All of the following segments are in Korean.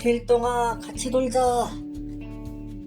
필동아 같이 놀자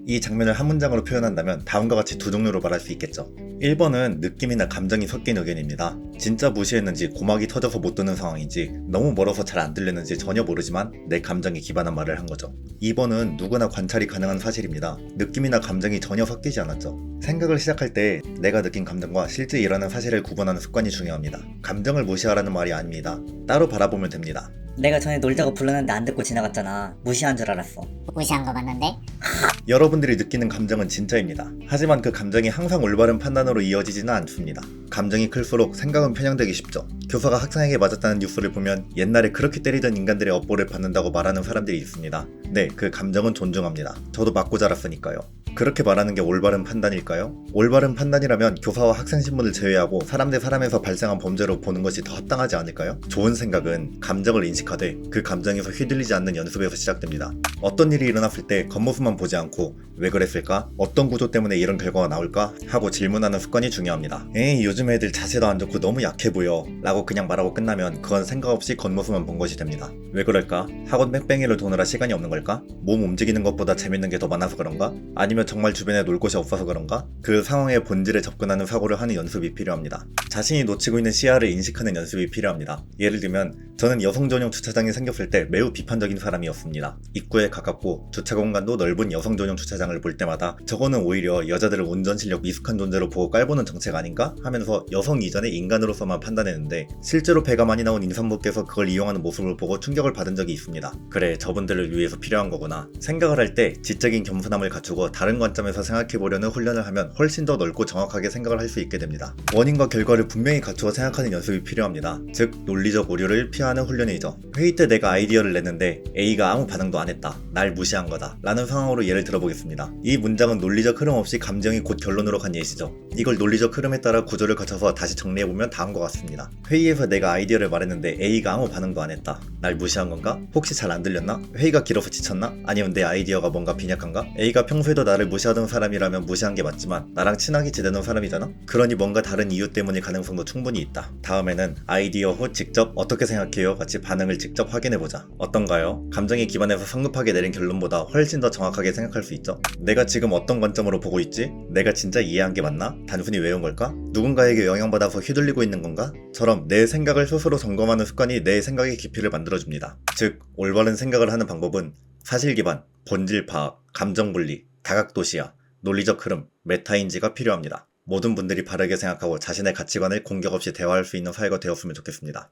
이 장면을 한 문장으로 표현한다면 다음과 같이 두 종류로 말할 수 있겠죠. 1번은 느낌이나 감정이 섞인 의견입니다. 진짜 무시했는지 고막이 터져서 못 듣는 상황인지 너무 멀어서 잘 안 들리는지 전혀 모르지만 내 감정에 기반한 말을 한 거죠. 2번은 누구나 관찰이 가능한 사실입니다. 느낌이나 감정이 전혀 섞이지 않았죠. 생각을 시작할 때 내가 느낀 감정과 실제 일어나는 사실을 구분하는 습관이 중요합니다. 감정을 무시하라는 말이 아닙니다. 따로 바라보면 됩니다. 내가 전에 놀자고 불렀는데 안 듣고 지나갔잖아 무시한 줄 알았어 무시한 거 맞는데? 여러분들이 느끼는 감정은 진짜입니다. 하지만 그 감정이 항상 올바른 판단으로 이어지지는 않습니다. 감정이 클수록 생각은 편향되기 쉽죠. 교사가 학생에게 맞았다는 뉴스를 보면 옛날에 그렇게 때리던 인간들의 업보를 받는다고 말하는 사람들이 있습니다. 네, 그 감정은 존중합니다. 저도 맞고 자랐으니까요. 그렇게 말하는 게 올바른 판단일까요? 올바른 판단이라면 교사와 학생 신분을 제외하고 사람 대 사람에서 발생한 범죄로 보는 것이 더 합당하지 않을까요? 좋은 생각은 감정을 인식하되 그 감정에서 휘둘리지 않는 연습에서 시작됩니다. 어떤 일이 일어났을 때 겉모습만 보지 않고 왜 그랬을까? 어떤 구조 때문에 이런 결과가 나올까? 하고 질문하는 습관이 중요합니다. 에이 요즘 애들 자세도 안 좋고 너무 약해 보여 라고 그냥 말하고 끝나면 그건 생각 없이 겉모습만 본 것이 됩니다. 왜 그럴까? 학원 뺑뺑이를 도느라 시간이 없는 걸까? 몸 움직이는 것보다 재밌는 게 더 많아서 그런가? 아니면 정말 주변에 놀 곳이 없어서 그런가? 그 상황의 본질에 접근하는 사고를 하는 연습이 필요합니다. 자신이 놓치고 있는 시야를 인식하는 연습이 필요합니다. 예를 들면 저는 여성 전용 주차장이 생겼을 때 매우 비판적인 사람이었습니다. 입구에 가깝고 주차 공간도 넓은 여성 전용 주차장을 볼 때마다 저거는 오히려 여자들을 운전 실력 미숙한 존재로 보고 깔보는 정책 아닌가 하면서 여성 이전의 인간으로서만 판단했는데 실제로 배가 많이 나온 임산부께서 그걸 이용하는 모습을 보고 충격을 받은 적이 있습니다. 그래 저분들을 위해서 필요 한 거구나. 생각을 할 때 지적인 겸손함을 갖추고 다른 관점에서 생각해 보려는 훈련을 하면 훨씬 더 넓고 정확하게 생각을 할 수 있게 됩니다. 원인과 결과를 분명히 갖추어 생각하는 연습이 필요합니다. 즉 논리적 오류를 피하는 훈련이죠. 회의 때 내가 아이디어를 냈는데 A가 아무 반응도 안 했다. 날 무시한 거다. 라는 상황으로 예를 들어보겠습니다. 이 문장은 논리적 흐름 없이 감정이 곧 결론으로 간 예시죠. 이걸 논리적 흐름에 따라 구조를 갖춰서 다시 정리해보면 다음과 같습니다. 회의에서 내가 아이디어를 말했는데 A가 아무 반응도 안 했다. 날 무시한 건가? 혹시 잘 안 들렸나? 회의가 길어서 지쳤나? 아니면 내 아이디어가 뭔가 빈약한가? A가 평소에도 나를 무시하던 사람이라면 무시한 게 맞지만 나랑 친하게 지내는 사람이잖아? 그러니 뭔가 다른 이유 때문일 가능성도 충분히 있다. 다음에는 아이디어 후 직접 어떻게 생각해요? 같이 반응을 직접 확인해보자. 어떤가요? 감정에 기반해서 성급하게 내린 결론보다 훨씬 더 정확하게 생각할 수 있죠? 내가 지금 어떤 관점으로 보고 있지? 내가 진짜 이해한 게 맞나? 단순히 외운 걸까? 누군가에게 영향받아서 휘둘리고 있는 건가? 처럼 내 생각을 스스로 점검하는 습관이 내 생각의 깊이를 만들어줍니다. 즉, 올바른 생각을 하는 방법은 사실 기반, 본질 파악, 감정 분리, 다각 도시야, 논리적 흐름, 메타인지가 필요합니다. 모든 분들이 바르게 생각하고 자신의 가치관을 공격 없이 대화할 수 있는 사회가 되었으면 좋겠습니다.